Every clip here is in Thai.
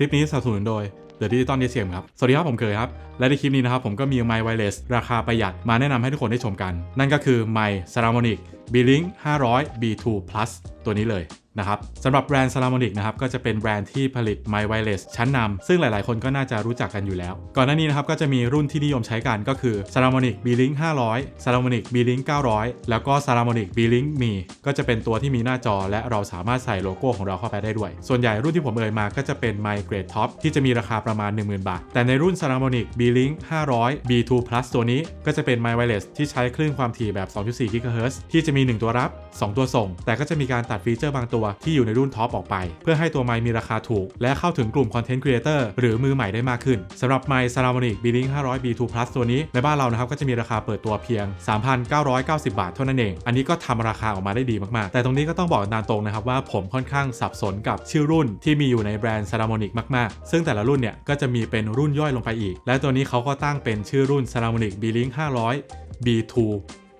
คลิปนี้สนับสนุนโดยเดอะดิจิตอลดีเซียมครับ สวัสดีครับ ผมเคยครับ และในคลิปนี้นะครับ ผมก็มีไมค์ไวเลสราคาประหยัดมาแนะนำให้ทุกคนได้ชมกัน นั่นก็คือไมค์ซารามอนิกบีลิง500 B2 Plus ตัวนี้เลย นะครับสำหรับแบรนด์ Saramonic นะครับก็จะเป็นแบรนด์ที่ผลิต My Wireless ชั้นนำซึ่งหลายๆ คนก็น่าจะรู้จักกันอยู่แล้ว ก่อนหน้านี้นะครับก็จะมีรุ่นที่นิยมใช้กันก็คือ Saramonic B-Link 500 Saramonic B-Link 900 แล้วก็ Saramonic B-Link Me ก็จะเป็นตัวที่มีหน้าจอ และเราสามารถใส่โลโก้ของเราเข้าไปได้ด้วย ส่วนใหญ่รุ่นที่ผมเอ่ยมาก็จะเป็น My Grade Top ที่จะมีราคาประมาณ 10,000 บาท แต่ในรุ่น Saramonic B-Link 500 B2 Plus ตัวนี้ก็จะเป็น My Wireless ที่ใช้คลื่นความถี่แบบ 2.4 GHz ที่จะมี 1 ตัวรับ 2 ตัวส่ง แต่ก็จะมีการตัดฟีเจอร์บางตัวที่อยู่ในรุ่นท็อปออกไป เพื่อให้ตัวไมค์มีราคาถูก และเข้าถึงกลุ่มคอนเทนต์ครีเอเตอร์หรือมือใหม่ได้มากขึ้นสำหรับไมค์ Saramonic B-Link 500 B2 Plus ตัวนี้ในบ้านเรานะครับก็จะมีราคาเปิดตัวเพียง 3,990 บาทเท่านั้นเอง อันนี้ก็ทำราคาออกมาได้ดีมากๆ แต่ตรงนี้ก็ต้องบอกตามตรงนะครับว่าผมค่อนข้างสับสนกับชื่อรุ่นที่มีอยู่ในแบรนด์ Saramonic มากๆ ซึ่งแต่ละรุ่นเนี่ยก็จะมีเป็นรุ่นย่อยลงไปอีก และตัวนี้เขาก็ตั้งเป็นชื่อรุ่น Saramonic B-Link 500 B2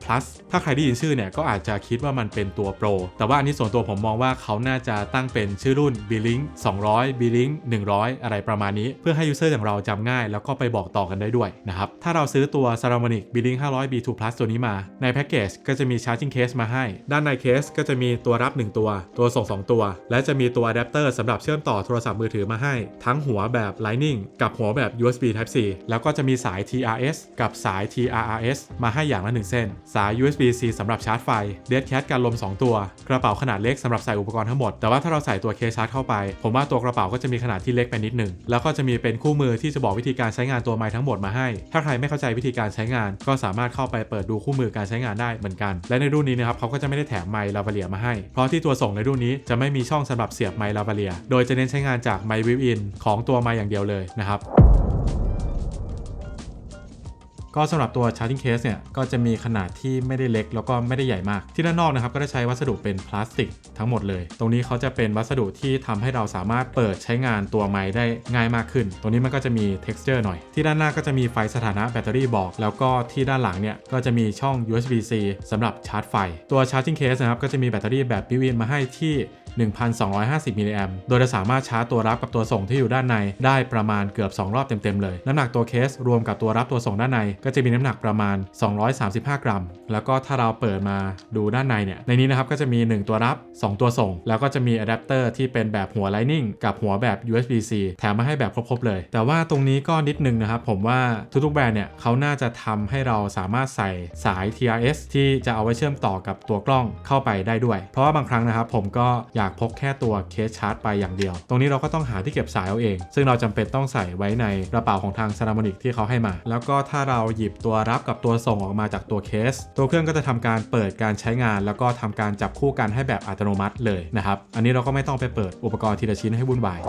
plus ถ้าใครได้ยินชื่อเนี่ยก็อาจจะคิดว่ามันเป็นตัวโปรแต่ว่าอันนี้ส่วนตัวผมมองว่าเขาน่าจะตั้งเป็นชื่อรุ่น B-Link 200 B-Link 100 อะไรประมาณนี้ เพื่อให้ยูเซอร์อย่างเราจำง่าย แล้วก็ไปบอกต่อกันได้ด้วยนะครับ ถ้าเราซื้อตัว Saramonic B-Link 500 B2 plus ตัวนี้มา ในแพ็กเกจก็จะมี charging case มาให้ ด้านในเคสก็จะมีตัวรับ 1 ตัว ตัวส่ง 2 ตัว และจะมีตัวอะแดปเตอร์สำหรับเชื่อมต่อโทรศัพท์มือถือมาให้ ทั้งหัวแบบ Lightning กับหัวแบบ USB Type C แล้วก็จะมีสาย TRS กับสาย TRRS มาให้อย่างละ1เส้นสาย USB-C สำหรับชาร์จไฟเดดแคทการลม 2 ตัว กระเป๋าขนาดเล็กสำหรับใส่อุปกรณ์ทั้งหมด แต่ว่าถ้าเราใส่ตัวเคสชาร์จเข้าไป ผมว่าตัวกระเป๋าก็จะมีขนาดที่เล็กไปนิดหนึ่ง แล้วก็จะมีเป็นคู่มือที่จะบอกวิธีการใช้งานตัวไม้ทั้งหมดมาให้ ถ้าใครไม่เข้าใจวิธีการใช้งาน ก็สามารถเข้าไปเปิดดูคู่มือการใช้งานได้เหมือนกัน และในรุ่นนี้นะครับเขาก็จะไม่ได้แถมไมค์ลาบาเลียมาให้ เพราะที่ตัวส่งในรุ่นนี้จะไม่มีช่องสำหรับเสียบไมค์ลาบาเลีย โดยจะเน้นใช้งานจากไมค์วิวอินของตัวไมค์อย่างเดียวเลยนะครับ ก็สำหรับตัว charging case เนี่ยก็จะมีขนาดที่ไม่ได้เล็กแล้วก็ไม่ได้ใหญ่มาก ที่ด้านนอกนะครับก็ได้ใช้วัสดุเป็นพลาสติกทั้งหมดเลย ตรงนี้เขาจะเป็นวัสดุที่ทำให้เราสามารถเปิดใช้งานตัวไม้ได้ง่ายมากขึ้น ตรงนี้มันก็จะมี texture หน่อย ที่ด้านหน้าก็จะมีไฟสถานะแบตเตอรี่บอก แล้วก็ที่ด้านหลังเนี่ยก็จะมีช่อง USB-C สำหรับชาร์จไฟ ตัว charging case นะครับก็จะมีแบตเตอรี่แบบ built-in มาให้ที่ 1,250มิลลิแอมโดยจะสามารถชาร์จตัวรับกับตัวส่งที่อยู่ด้านในได้ประมาณเกือบ 2 รอบเต็มๆเลย น้ำหนักตัวเคสรวมกับตัวรับตัวส่งด้านใน ก็จะมีน้ำหนักประมาณ 235 กรัม แล้วก็ถ้าเราเปิดมาดูด้านในเนี่ย ในนี้นะครับก็จะมี 1 ตัวรับ 2 ตัวส่ง แล้วก็จะมีอะแดปเตอร์ที่เป็นแบบหัว Lightning กับหัวแบบ USB-C แถมมาให้แบบครบๆเลย แต่ว่าตรงนี้ก็นิดนึงนะครับผมว่าทุกๆแบรนด์เนี่ยเขาน่าจะทำให้เราสามารถใส่สาย TRS ที่จะเอาไว้เชื่อมต่อกับตัวกล้องเข้าไปได้ด้วย เพราะว่าบางครั้งนะครับผมก็อยากพกแค่ตัวเคสชาร์จไปอย่างเดียว ตรงนี้เราก็ต้องหาที่เก็บสายเอาเอง ซึ่งเราจำเป็นต้องใส่ไว้ในกระเป๋าของทางซารามอนิกที่เขาให้มา แล้วก็ถ้าเราหยิบตัวรับกับตัวส่งออกมาจากตัวเคส ตัวเครื่องก็จะทำการเปิดการใช้งาน แล้วก็ทำการจับคู่กันให้แบบอัตโนมัติเลยนะครับ อันนี้เราก็ไม่ต้องไปเปิดอุปกรณ์ทีละชิ้นให้วุ่นวาย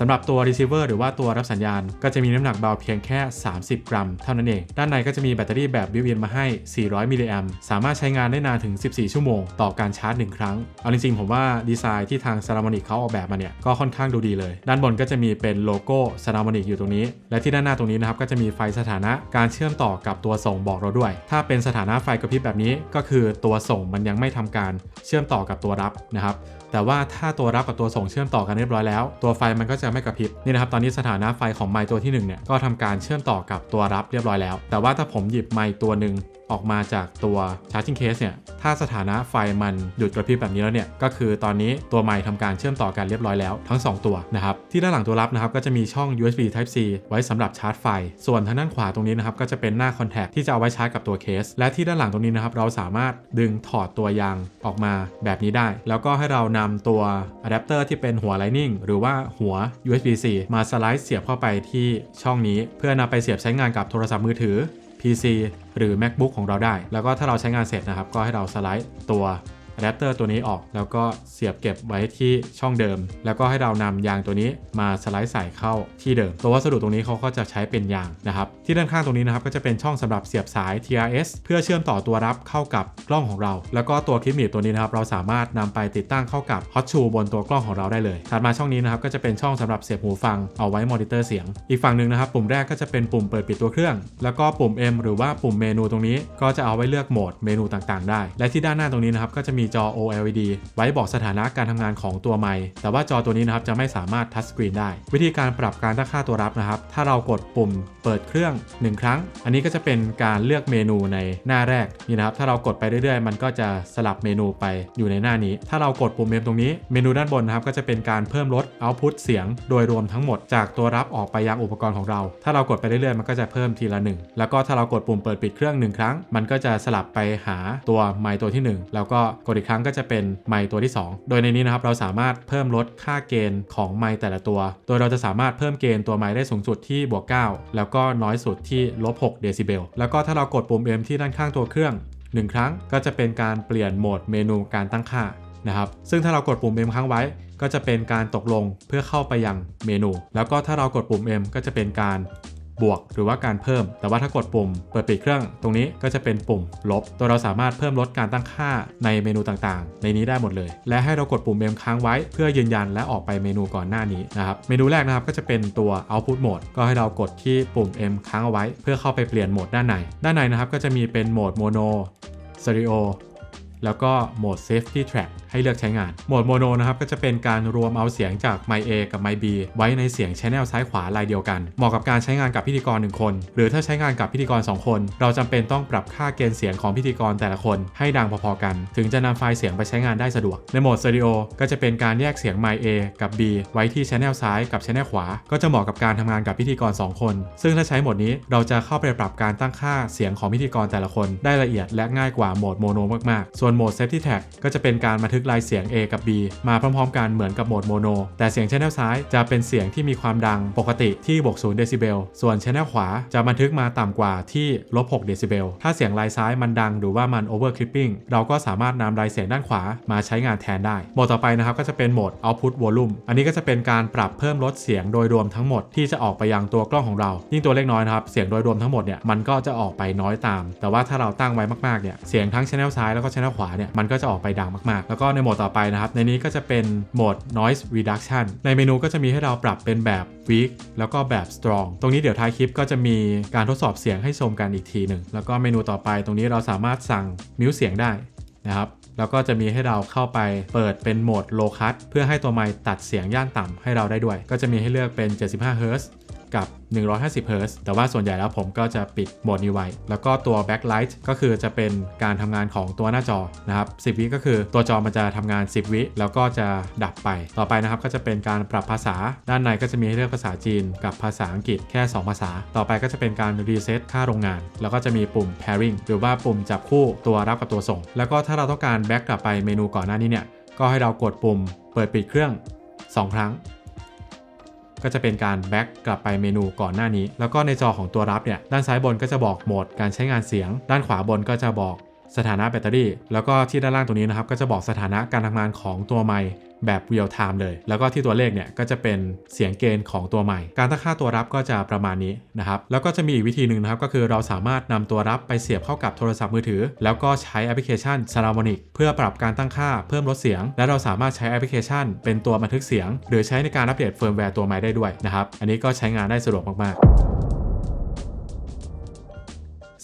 สำหรับตัว receiver หรือว่าตัวรับสัญญาณ ก็จะมีน้ำหนักเบาเพียงแค่ 30 กรัม เท่านั้นเอง ด้านในก็จะมีแบตเตอรี่แบบบิวอินมาให้ 400 มิลลิแอมสามารถใช้งานได้นานถึง 14 ชั่วโมง ต่อการชาร์จ 1 ครั้ง เอาจริงๆ ผมว่าดีไซน์ที่ทาง s a r a m o n i c เขาออกแบบมาเนี่ย ก็ค่อนข้างดูดีเลย ด้านบนก็จะมีเป็นโลโก้ s a r a m o n i c อยู่ตรงนี้ และที่ด้านหน้าตรงนี้นะครับก็จะมีไฟสถานะการเชื่อมต่อกับตัวส่งบอกเราด้วย ถ้าเป็นสถานะไฟกระพริบแบบนี้ก็คือตัวส่งมันยังไม่ทำการเชื่อมต่อกับตัวรับนะครับ แต่ว่าถ้าตัวรับกับตัวส่งเชื่อมต่อกันเรียบร้อยแล้ว ตัวไฟมันก็จะไม่กระพริบนี่นะครับตอนนี้สถานะไฟของไมค์ตัวที่1เนี่ยก็ทำการเชื่อมต่อกับตัวรับเรียบร้อยแล้ว แต่ว่าถ้าผมหยิบไมค์ตัวหนึ่ง ออกมาจากตัว charging case เนี่ย ถ้าสถานะไฟมันหยุดกระพริบแบบนี้แล้วเนี่ย ก็คือตอนนี้ตัวไมค์ทำการเชื่อมต่อกันเรียบร้อยแล้วทั้ง 2 ตัวนะครับ ที่ด้านหลังตัวรับนะครับก็จะมีช่อง USB Type C ไว้สำหรับชาร์จไฟ ส่วนทางด้านขวาตรงนี้นะครับก็จะเป็นหน้าคอนแทคที่จะเอาไว้ชาร์จกับตัวเคส และที่ด้านหลังตรงนี้นะครับเราสามารถดึงถอดตัวยางออกมาแบบนี้ได้ แล้วก็ให้เรานำตัวอะแดปเตอร์ที่เป็นหัว Lightning หรือว่าหัว USB-C มาสไลด์เสียบเข้าไปที่ช่องนี้ เพื่อนำไปเสียบใช้งานกับโทรศัพท์มือถือ PC หรือ MacBook ของเราได้ แล้วก็ถ้าเราใช้งานเสร็จนะครับ ก็ให้เราสไลด์ตัว อะแดปเตอร์ตัวนี้ออก แล้วก็เสียบเก็บไว้ที่ช่องเดิม แล้วก็ให้เรานำยางตัวนี้มาสไลด์ใส่เข้าที่เดิม ตัววัสดุตรงนี้เขาก็จะใช้เป็นยางนะครับที่ด้านข้างตรงนี้นะครับก็จะเป็นช่องสำหรับเสียบสาย TRS เพื่อเชื่อมต่อตัวรับเข้ากับกล้องของเรา แล้วก็ตัวคลิปหนีบตัวนี้นะครับเราสามารถนำไปติดตั้งเข้ากับฮอตชูบนตัวกล้องของเราได้เลยถัดมาช่องนี้นะครับก็จะเป็นช่องสำหรับเสียบหูฟังเอาไว้มอนิเตอร์เสียง อีกฝั่งหนึ่งนะครับปุ่มแรกก็จะเป็นปุ่มเปิดปิดตัวเครื่อง แล้วก็ปุ่ม M หรือว่าปุ่มเมนูตรงนี้ ก็จะเอาไว้เลือกโหมดเมนูต่างๆ ได้ และที่ด้านหน้าตรงนี้นะครับก็จะมีจอ OLED ไว้บอกสถานะการทำงานของตัวไมค์แต่ว่าจอตัวนี้นะครับจะไม่สามารถทัชสกรีนได้ วิธีการปรับการตั้งค่าตัวรับนะครับ ถ้าเรากดปุ่มเปิดเครื่อง 1 ครั้ง อันนี้ก็จะเป็นการเลือกเมนูในหน้าแรกนี่นะครับ ถ้าเรากดไปเรื่อยๆ มันก็จะสลับเมนูไปอยู่ในหน้านี้ ถ้าเรากดปุ่มเมมตรงนี้ เมนูด้านบนนะครับก็จะเป็นการเพิ่มลดเอาพุตเสียง โดยรวมทั้งหมดจากตัวรับออกไปยังอุปกรณ์ของเรา ถ้าเรากดไปเรื่อยๆ มันก็จะเพิ่มทีละหนึ่งแล้วก็ถ้าเรากดปุ่มเปิดปิดเครื่องหนึ่งครั้ง มันก็จะสลับไปหาตัวไมค์ตัวที่ 1 แล้วก็กดอีกครั้งก็จะเป็นไมค์ตัวที่ 2 โดยในนี้นะครับเราสามารถเพิ่มลดค่าเกณฑ์ของไมค์แต่ละตัว โดยเราจะสามารถเพิ่มเกณฑ์ตัวไมค์ได้สูงสุดที่บวก 9 แล้วก็น้อยสุดที่ลบ6เดซิเบลแล้วก็ถ้าเรากดปุ่ม M ที่ด้านข้างตัวเครื่อง1ครั้งก็จะเป็นการเปลี่ยนโหมดเมนูการตั้งค่านะครับซึ่งถ้าเรากดปุ่ม M ค้างไว้ ก็จะเป็นการตกลงเพื่อเข้าไปยังเมนู แล้วก็ถ้าเรากดปุ่ม M ก็จะเป็นการ บวกหรือว่าการเพิ่ม แต่ว่าถ้ากดปุ่มเปิดปิดเครื่องตรงนี้ก็จะเป็นปุ่มลบ ตัวเราสามารถเพิ่มลดการตั้งค่าในเมนูต่างๆ ในนี้ได้หมดเลย และให้เรากดปุ่ม M ค้างไว้ เพื่อยืนยันและออกไปเมนูก่อนหน้านี้นะครับ เมนูแรกนะครับก็จะเป็นตัว Output Mode ก็ให้เรากดที่ปุ่ม M ค้างเอาไว้ เพื่อเข้าไปเปลี่ยนโหมดด้านใน ด้านในนะครับก็จะมีเป็นโหมด Mono Stereo แล้วก็โหมด Safety Track ให้เลือกใช้งาน โหมดโมโนนะครับก็จะเป็นการรวมเอาเสียงจากไม A กับไม B ไว้ในเสียงชแนลซ้ายขวาลายเดียวกัน เหมาะกับการใช้งานกับพิธีกร 1 คน หรือถ้าใช้งานกับพิธีกร 2 คน เราจำเป็นต้องปรับค่าเกณฑ์เสียงของพิธีกรแต่ละคนให้ดังพอๆกัน ถึงจะนำไฟล์เสียงไปใช้งานได้สะดวก ในโหมดสเตอริโอก็จะเป็นการแยกเสียงไม A กับ B ไว้ที่ชแนลซ้ายกับชแนลขวา ก็จะเหมาะกับการทำงานกับพิธีกร 2 คน ซึ่งถ้าใช้โหมดนี้เราจะเข้าไปปรับการตั้งค่าเสียงของพิธีกรแต่ละคน ได้ละเอียดและง่ายกว่าโหมดโมโนมากๆส่วนโหมด Safety Tag ก็จะเป็นการบันทึกลายเสียง A กับ B มาพร้อมๆกันเหมือนกับโหมดโมโนแต่เสียงชแนลซ้ายจะเป็นเสียงที่มีความดังปกติที่บวก0เดซิเบลส่วนชแนลขวาจะบันทึกมาต่ำกว่าที่ลบ6เดซิเบลถ้าเสียงลายซ้ายมันดังหรือว่ามันโอเวอร์คลิปปิ้งเราก็สามารถนำลายเสียงด้านขวามาใช้งานแทนได้โหมดต่อไปนะครับก็จะเป็นโหมด Output Volume อันนี้ก็จะเป็นการปรับเพิ่มลดเสียงโดยรวมทั้งหมดที่จะออกไปยังตัวกล้องของเรา ยิ่งตัวเล็กน้อยนะครับเสียงโดยรวมทั้งหมดเนี่ยมันก็จะออกไปน้อยตาม แต่ว่าถ้าเราตั้งไว้มากๆเนี่ยเสียงทั้งชแนลซ้ายแล้วก็ชแนลขวาเนี่ยมันก็จะออกไปดังมากๆ แล้วก็ในโหมดต่อไปนะครับ ในนี้ก็จะเป็นโหมด noise reduction ในเมนูก็จะมีให้เราปรับเป็นแบบ weak แล้วก็แบบ strong ตรงนี้เดี๋ยวท้ายคลิปก็จะมีการทดสอบเสียงให้ชมกันอีกทีหนึ่งแล้วก็เมนูต่อไปตรงนี้เราสามารถสั่งมิวเสียงได้นะครับแล้วก็จะมีให้เราเข้าไปเปิดเป็นโหมด low cut เพื่อให้ตัวไมค์ตัดเสียงย่านต่ำให้เราได้ด้วย ก็จะมีให้เลือกเป็น 75 Hz กับ 150 Hz แต่ว่าส่วนใหญ่แล้วผมก็จะปิดโหมดนี้ไว้ แล้วก็ตัว backlight ก็คือจะเป็นการทำงานของตัวหน้าจอนะครับ 10 วิก็คือตัวจอมันจะทำงาน 10 วิแล้วก็จะดับไป ต่อไปนะครับก็จะเป็นการปรับภาษา ด้านในก็จะมีให้เลือกภาษาจีนกับภาษาอังกฤษแค่ 2 ภาษา ต่อไปก็จะเป็นการรีเซ็ตค่าโรงงาน แล้วก็จะมีปุ่ม pairing หรือว่าปุ่มจับคู่ตัวรับกับตัวส่ง แล้วก็ถ้าเราต้องการแบ็กกลับไปเมนูก่อนหน้านี้เนี่ยก็ให้เรากดปุ่มเปิดปิดเครื่อง 2 ครั้ง ก็จะเป็นการแบ็กกลับไปเมนูก่อนหน้านี้ แล้วก็ในจอของตัวรับเนี่ยด้านซ้ายบนก็จะบอกโหมดการใช้งานเสียง ด้านขวาบนก็จะบอก สถานะแบตเตอรี่ แล้วก็ที่ด้านล่างตรงนี้นะครับก็จะบอกสถานะการทำงานของตัวไมค์แบบเรียลไทม์เลย แล้วก็ที่ตัวเลขเนี่ยก็จะเป็นเสียงเกณฑ์ของตัวใหม่ การตั้งค่าตัวรับก็จะประมาณนี้นะครับ แล้วก็จะมีอีกวิธีหนึ่งนะครับ ก็คือเราสามารถนำตัวรับไปเสียบเข้ากับโทรศัพท์มือถือ แล้วก็ใช้แอปพลิเคชัน s a r a m o n i c เพื่อปรับการตั้งค่าเพิ่มลดเสียง และเราสามารถใช้แอปพลิเคชัน เป็นตัวบันทึกเสียง หรือใช้ในการอัปเดตเฟิร์มแวร์ตัวใหม่ได้ด้วยนะครับ อันนี้ก็ใช้งานได้สะดวกมากๆ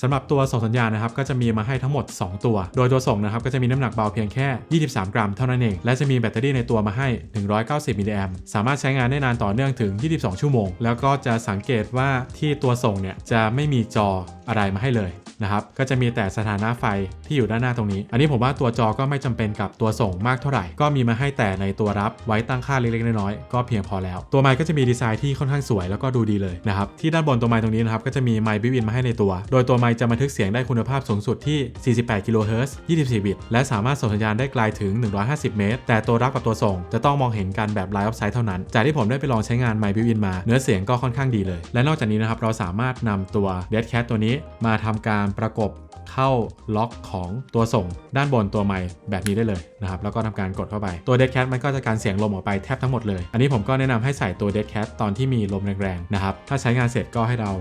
สำหรับตัวส่งสัญญาณนะครับก็จะมีมาให้ทั้งหมด 2 ตัว โดยตัวส่งนะครับก็จะมีน้ำหนักเบาเพียงแค่ 23 กรัมเท่านั้นเอง และจะมีแบตเตอรี่ในตัวมาให้ 190 มิลลิแอมสามารถใช้งานได้นานต่อเนื่องถึง 22 ชั่วโมง แล้วก็จะสังเกตว่าที่ตัวส่งเนี่ยจะไม่มีจออะไรมาให้เลยนะครับ ก็จะมีแต่สถานะไฟที่อยู่ด้านหน้าตรงนี้ อันนี้ผมว่าตัวจอก็ไม่จำเป็นกับตัวส่งมากเท่าไหร่ ก็มีมาให้แต่ในตัวรับไว้ตั้งค่าเล็กๆน้อยๆก็เพียงพอแล้ว ตัวไมค์ก็จะมีดีไซน์ที่ค่อนข้างสวยแล้วก็ดูดีเลยนะครับ ที่ด้านบนตัวไมค์ตรงนี้นะครับก็จะมีไมค์บิวอินมาให้ในตัว โดยตัวไมค์จะบันทึกเสียงได้คุณภาพสูงสุดที่ 48 กิโลเฮิรตซ์24 บิต และสามารถส่งสัญญาณได้ไกลถึง 150 เมตร แต่ตัวรับกับตัวส่งจะต้องมองเห็นกันแบบไลฟ์ออฟไซด์เท่านั้น จากที่ผมได้ไปลองใช้งานไมค์บิวอินมา เนื้อเสียงก็ค่อนข้างดีเลย และนอกจากนี้นะครับ เราสามารถนำตัว Dead Cat ตัวนี้มาทำการประกบเข้าล็อกของตัวส่งด้านบนตัวไมค์แบบนี้ได้เลยนะครับ แล้วก็ทำการกดเข้าไปตัว Dead Cat มันก็จะการเสียงลมออกไปแทบทั้งหมดเลย อันนี้ผมก็แนะนำให้ใส่ตัว Dead Cat ตอนที่มีลมแรงๆนะครับถ้าใช้งานเสร็จก็ให้เรา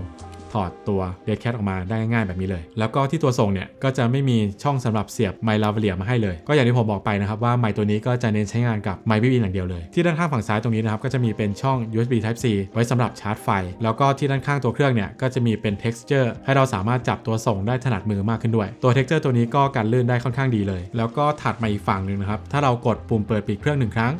ถอดตัว Dead Cat ออกมาได้ง่ายๆแบบนี้เลย แล้วก็ที่ตัวส่งเนี่ยก็จะไม่มีช่องสำหรับเสียบไมค์ลาเวเลียมาให้เลย ก็อย่างที่ผมบอกไปนะครับว่าไมค์ตัวนี้ก็จะเน้นใช้งานกับไมค์บิบินอย่างเดียวเลย ที่ด้านข้างฝั่งซ้ายตรงนี้นะครับก็จะมีเป็นช่อง USB Type C ไว้สำหรับชาร์จไฟ แล้วก็ที่ด้านข้างตัวเครื่องเนี่ยก็จะมีเป็น texture ให้เราสามารถจับตัวส่งได้ถนัดมือมากขึ้นด้วย ตัว texture ตัวนี้ก็กันลื่นได้ค่อนข้างดีเลย แล้วก็ถัดมาอีกฝั่งหนึ่งนะครับถ้าเรากดปุ่มเปิดปิดเครื่องหนึ่งครั้ง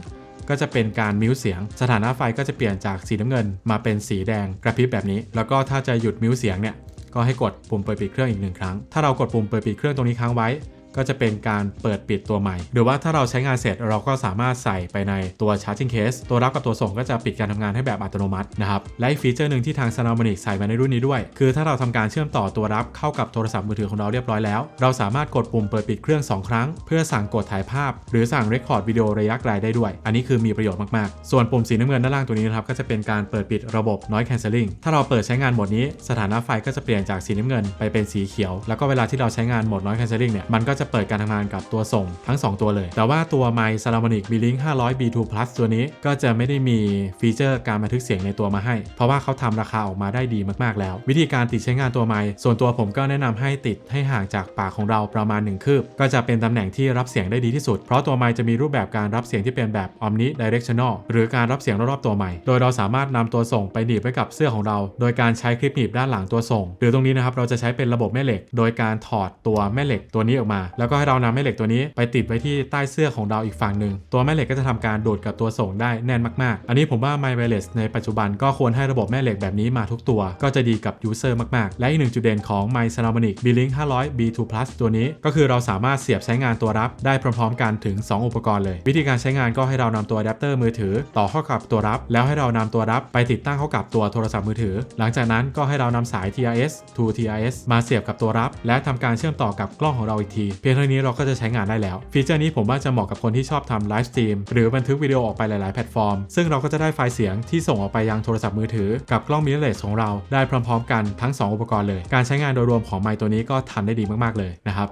ก็จะเป็นการมิวเสียง สถานะไฟก็จะเปลี่ยนจากสีน้ำเงิน มาเป็นสีแดงกระพริบแบบนี้ แล้วก็ถ้าจะหยุดมิวเสียงเนี่ยก็ให้กดปุ่มเปิดปิดเครื่องอีกหนึ่งครั้ง ถ้าเรากดปุ่มเปิดปิดเครื่องตรงนี้ค้างไว้ ก็จะเป็นการเปิดปิดตัวใหม่ หรือว่าถ้าเราใช้งานเสร็จเราก็สามารถใส่ไปในตัว charging case ตัวรับกับตัวส่งก็จะปิดการทำงานให้แบบอัตโนมัตินะครับ และฟีเจอร์หนึ่งที่ทาง s o n a m o n i c ใส่มาในรุ่นนี้ด้วย คือถ้าเราทำการเชื่อมต่อตัวรับเข้ากับโทรศัพท์มือถือของเราเรียบร้อยแล้ว เราสามารถกดปุ่มเปิดปิดเครื่อง 2 ครั้ง เพื่อสั่งกดถ่ายภาพ หรือสั่งเรคคอร์ดวิดีโอระยะไกลได้ด้วย อันนี้คือมีประโยชน์มากๆ ส่วนปุ่มสีน้ำเงินด้านล่างตัวนี้นะครับก็จะเป็นการเปิดปิดระบบ noise cancelling ถ้าเราเปิดใช้งานโหมดนี้สถานะไฟก็จะเปลี่ยนจากสีน้ำเงินไปเป็นสีเขียว แล้วก็เวลาที่เราใช้งานโหมด noise cancelling เนี่ยมันก็จะเปิดการทำงานกับตัวส่งทั้ง 2 ตัวเลย แต่ว่าตัว My s a l a m o n i c B-Link 500 B2 Plus ตัวนี้ก็จะไม่ได้มีฟีเจอร์การบันทึกเสียงในตัวมาให้ เพราะว่าเขาทำราคาออกมาได้ดีมากๆแล้ว วิธีการติดใช้งานตัวไมค์ส่วนตัวผมก็แนะนำให้ติดให้ห่างจากปากของเราประมาณ 1 คืบ ก็จะเป็นตำแหน่งที่รับเสียงได้ดีที่สุด เพราะตัวไมค์จะมีรูปแบบการรับเสียงที่เป็นแบบ omni directional หรือการรับเสียงรอบๆตัวไมค์โดยเราสามารถนำตัวส่งไปหนีบไว้กับเสื้อของเรา โดยการใช้คลิปหนีบด้านหลังตัวส่ง หรือตรงนี้นะครับเราจะใช้เป็นระบบแม่เหล็ก โดยการถอดตัวแม่เหล็กตัวนี้ออกมาแล้วก็ให้เรานำแม่เหล็กตัวนี้ไปติดไว้ที่ใต้เสื้อของเราอีกฝั่งหนึ่งตัวแม่เหล็กก็จะทำการโดดกับตัวส่งได้แน่นมากๆ อันนี้ผมว่า My Wireless ในปัจจุบันก็ควรให้ระบบแม่เหล็กแบบนี้มาทุกตัว ก็จะดีกับยูเซอร์มากๆ และอีกหนึ่งจุดเด่นของ My s a l a m o n i c B-Link 500 B2 Plus ตัวนี้ ก็คือเราสามารถเสียบใช้งานตัวรับได้พร้อมๆ กันถึง 2 อุปกรณ์เลย วิธีการใช้งานก็ให้เรานำตัวอะแดปเตอร์มือถือ ต่อเข้ากับตัวรับ แล้วให้เรานำตัวรับไปติดตั้งเข้ากับตัวโทรศัพท์มือถือ หลังจากนั้นก็ให้เรานำสาย TRS to TRS มาเสียบกับตัวรับ และทำการเชื่อมต่อกับกล้องของเราอีกทีพียงเท่านี้เราก็จะใช้งานได้แล้ว ฟีเจอร์นี้ผมว่าจะเหมาะกับคนที่ชอบทำไลฟ์สตรีมหรือบันทึกวิดีโอออกไปหลาย ๆ แพลตฟอร์ม ซึ่งเราก็จะได้ไฟล์เสียงที่ส่งออกไปยังโทรศัพท์มือถือ กับกล้องมิเรเลสของเราได้พร้อม ๆ กันทั้ง 2 อุปกรณ์เลย การใช้งานโดยรวมของไมค์ตัวนี้ก็ทำได้ดีมาก ๆ เลยนะครับ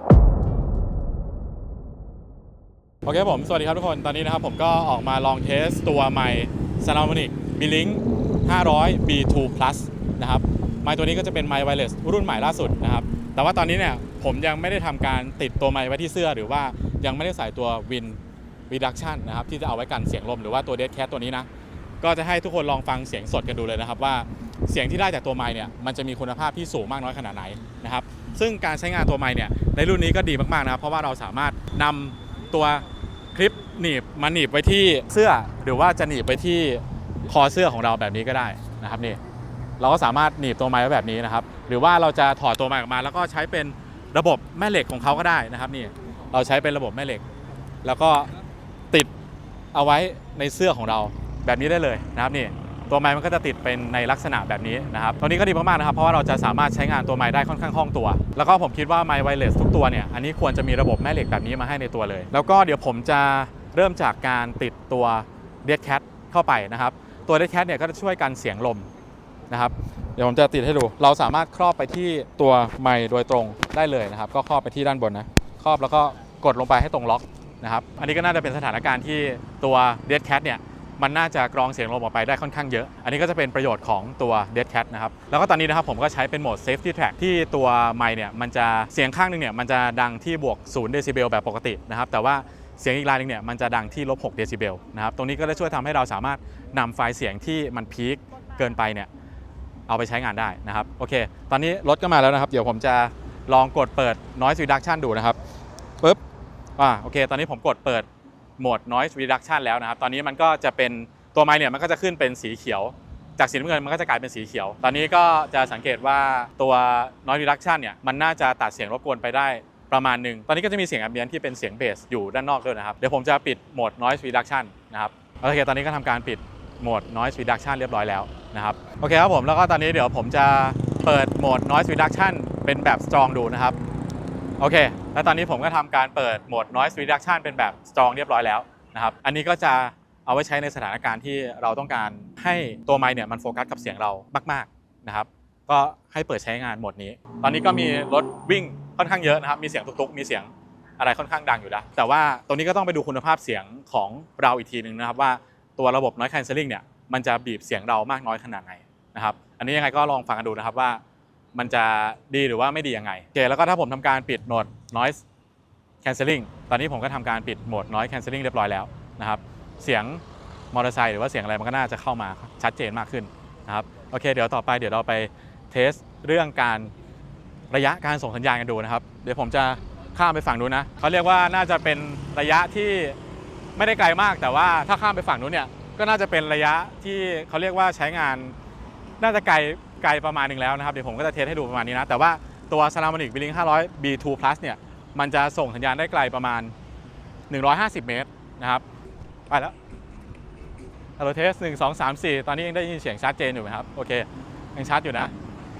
โอเคผม สวัสดีครับทุกคน ตอนนี้นะครับผมก็ออกมาลองเทสตัวไมค์ s a l a m o n i c B-Link 500 B2 Plus นะครับ ไมค์ตัวนี้ก็จะเป็นไมค์ไวเลสรุ่นใหม่ล่าสุดนะครับ แต่ว่าตอนนี้เนี่ยผมยังไม่ได้ทำการติดตัวไมค์ไว้ที่เสื้อ หรือว่ายังไม่ได้ใส่ตัว Win Reduction นะครับที่จะเอาไว้กันเสียงลมหรือว่าตัว Dead Cat ตัวนี้นะก็จะให้ทุกคนลองฟังเสียงสดกันดูเลยนะครับ ว่าเสียงที่ได้จากตัวไมค์เนี่ยมันจะมีคุณภาพที่สูงมากน้อยขนาดไหนนะครับซึ่งการใช้งานตัวไมค์เนี่ยในรุ่นนี้ก็ดีมากๆนะครับเพราะว่าเราสามารถนำตัวคลิปหนีบมาหนีบไว้ที่เสื้อหรือว่าจะหนีบไปที่คอเสื้อของเราแบบนี้ก็ได้นะครับนี่ เราก็สามารถหนีบตัวไมค์ไว้แบบนี้นะครับ หรือว่าเราจะถอดตัวไมค์ออกมา แล้วก็ใช้เป็นระบบแม่เหล็กของเขาก็ได้นะครับนี่เราใช้เป็นระบบแม่เหล็ก แล้วก็ติดเอาไว้ในเสื้อของเราแบบนี้ได้เลยนะครับนี่ตัวไม้มันก็จะติดเป็นในลักษณะแบบนี้นะครับตัวนี้ก็ดีมากๆนะครับ เพราะว่าเราจะสามารถใช้งานตัวไม้ได้ค่อนข้างคล่องตัว แล้วก็ผมคิดว่าไม้ไวเลสทุกตัวเนี่ยอันนี้ควรจะมีระบบแม่เหล็กแบบนี้มาให้ในตัวเลย แล้วก็เดี๋ยวผมจะเริ่มจากการติดตัว Dead Cat เข้าไปนะครับ ตัว Dead Cat เนี่ยก็จะช่วยกันเสียงลม นะครับ เดี๋ยวผมจะติดให้ดู เราสามารถครอบไปที่ตัวไม้โดยตรงได้เลยนะครับ ก็ครอบไปที่ด้านบนนะ ครอบแล้วก็กดลงไปให้ตรงล็อกนะครับ อันนี้ก็น่าจะเป็นสถานการณ์ที่ตัว Dead Cat เนี่ยมันน่าจะกรองเสียงลมออกไปได้ค่อนข้างเยอะ อันนี้ก็จะเป็นประโยชน์ของตัว Dead Cat นะครับ แล้วก็ตอนนี้นะครับผมก็ใช้เป็นโหมด Safety Track ที่ตัวไมค์เนี่ยมันจะเสียงข้างหนึงเนี่ยมันจะดังที่บวก0เดซิเบลแบบปกตินะครับ แต่ว่าเสียงอีกรายหนึงเนี่ยมันจะดังที่ลบ6เดซิเบลนะครับ ตรงนี้ก็จะช่วยทำให้เราสามารถนำไฟล์เสียงที่มันพีคเกินไปเนี่ย เอาไปใช้งานได้นะครับโอเค ตอนนี้รถก็มาแล้วนะครับ เดี๋ยวผมจะลองกดเปิด Noise Reduction ดูนะครับปึ๊บอ่าโอเค ตอนนี้ผมกดเปิดโหมด noise reduction แล้วนะครับ ตอนนี้มันก็จะเป็นตัวไมค์เนี่ยมันก็จะขึ้นเป็นสีเขียว จากสีน้ำเงินมันก็จะกลายเป็นสีเขียว ตอนนี้ก็จะสังเกตว่าตัว noise reduction เนี่ยมันน่าจะตัดเสียงรบกวนไปได้ประมาณหนึ่ง ตอนนี้ก็จะมีเสียงแอมเบียนที่เป็นเสียงเบสอยู่ด้านนอกด้วยนะครับ เดี๋ยวผมจะปิดโหมด noise reduction นะครับ โอเค ตอนนี้ก็ทำการปิดโหมด noise reduction เรียบร้อยแล้ว นะครับโอเคครับผมแล้วก็ตอนนี้เดี๋ยวผมจะเปิดโหมด noise reduction เป็นแบบ strong ดูนะครับโอเค แล้วตอนนี้ผมก็ทำการเปิดโหมด noise reduction เป็นแบบ strong เรียบร้อยแล้วนะครับ อันนี้ก็จะเอาไว้ใช้ในสถานการณ์ที่เราต้องการให้ตัวไมค์เนี่ยมันโฟกัสกับเสียงเรามากๆนะครับ ก็ให้เปิดใช้งานโหมดนี้ ตอนนี้ก็มีรถวิ่งค่อนข้างเยอะนะครับ มีเสียงตุกๆ มีเสียงอะไรค่อนข้างดังอยู่แล้ว แต่ว่าตรงนี้ก็ต้องไปดูคุณภาพเสียงของเราอีกทีหนึ่งนะครับว่าตัวระบบ noise cancelling เนี่ย มันจะบีบเสียงเรามากน้อยขนาดไหนนะครับ อันนี้ยังไงก็ลองฟังกันดูนะครับว่า มันจะดีหรือว่าไม่ดียังไงโอเคแล้วก็ถ้าผมทำการปิดโหมด noise cancelling ตอนนี้ผมก็ทำการปิดโหมด noise cancelling เรียบร้อยแล้วนะครับ เสียงมอเตอร์ไซค์หรือว่าเสียงอะไรมันก็น่าจะเข้ามาชัดเจนมากขึ้นนะครับโอเค เดี๋ยวต่อไปเดี๋ยวเราไปเทสเรื่องการระยะการส่งสัญญาณกันดูนะครับ เดี๋ยวผมจะข้ามไปฝั่งนู้นนะเขาเรียกว่าน่าจะเป็นระยะที่ไม่ได้ไกลมาก แต่ว่าถ้าข้ามไปฝั่งนู้นเนี่ย ก็น่าจะเป็นระยะที่เขาเรียกว่าใช้งาน น่าจะไกลไกลประมาณหนึ่งแล้วนะครับ เดี๋ยวผมก็จะเทสให้ดูประมาณนี้นะ แต่ว่าตัว s a l a m o n i c B-Link 500 B2 Plus เนี่ย มันจะส่งสัญญาณได้ไกลประมาณ 150 เมตรนะครับ ไปแล้วฮัลโหลเทส1 2 3 4ตอนนี้ยังได้ยินเสียงชัดเจนอยู่ไหมครับ โอเค ยังชัดอยู่นะ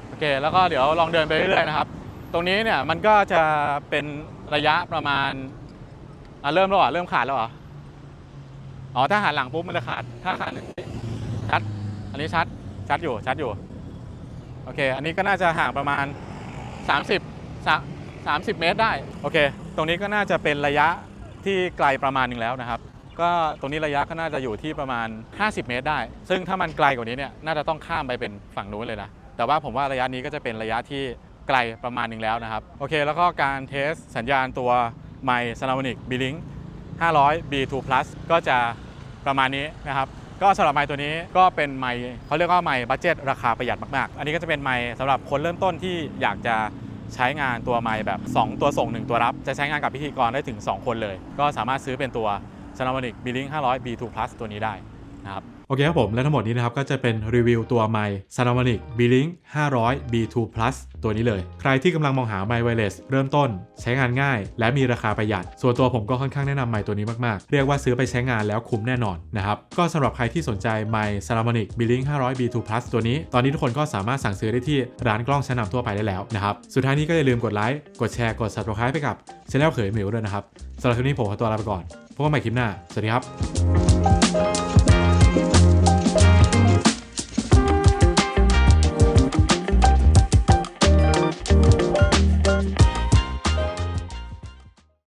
โอเค แล้วก็เดี๋ยวลองเดินไปเรื่อยๆนะครับ ตรงนี้เนี่ยมันก็จะเป็นระยะประมาณเริ่มแล้วเหรอเริ่มขาดแล้วเหร อ๋อถ้าหันหลังปุ๊บมันจะขาด ถ้าขาดชัด อันนี้ชัด ชัดอยู่ ชัดอยู่ โอเค อันนี้ก็น่าจะห่างประมาณ 30สะ30 เมตรได้ โอเค ตรงนี้ก็น่าจะเป็นระยะที่ไกลประมาณหนึ่งแล้วนะครับ ก็ตรงนี้ระยะก็น่าจะอยู่ที่ประมาณ 50 เมตรได้ ซึ่งถ้ามันไกลกว่านี้เนี่ย น่าจะต้องข้ามไปเป็นฝั่งนู้นเลยนะ แต่ว่าผมว่าระยะนี้ก็จะเป็นระยะที่ไกลประมาณหนึ่งแล้วนะครับ โอเค แล้วก็การเทสสัญญาณตัวไมค์ s a l a m o n i c B-Link 500 B2 Plus ก็จะ ประมาณนี้นะครับก็สำหรับไม้ตัวนี้ก็เป็นไม้เขาเรียกว่าไม้บัตเจ็ตราคาประหยัดมากๆ อันนี้ก็จะเป็นไม้สำหรับคนเริ่มต้นที่อยากจะใช้งานตัวไม้แบบ 2 ตัวส่ง 1 ตัวรับ จะใช้งานกับพิธีกรได้ถึง 2 คนเลย ก็สามารถซื้อเป็นตัว s a l a m o n i c B-Link 500 B2 Plus ตัวนี้ได้นะครับ โอเคครับผม และทั้งหมดนี้นะครับก็จะเป็นรีวิวตัวไมค์ s a l a m o n i c B-Link 500 B2 Plus ตัวนี้เลย ใครที่กำลังมองหาไมค์ไวเลสเริ่มต้น ใช้งานง่าย และมีราคาประหยัด ส่วนตัวผมก็ค่อนข้างแนะนำไมค์ตัวนี้มากๆ เรียกว่าซื้อไปใช้งานแล้วคุ้มแน่นอนนะครับ ก็สำหรับใครที่สนใจไมค์ s a l a m o n i c B-Link 500 B2 Plus ตัวนี้ ตอนนี้ทุกคนก็สามารถสั่งซื้อได้ที่ร้านกล้องชั้นนำทั่วไปได้แล้วนะครับสุดท้ายนี้ก็อย่าลืมกดไลค์กดแชร์กด subscribe ไปกับช anel เขยหมิวด้วยนะครับสำหรับคลิปนี้ผมขอตัวลาไปก่อนพบกันใหม่คลิปหน้าสวัสดีครับ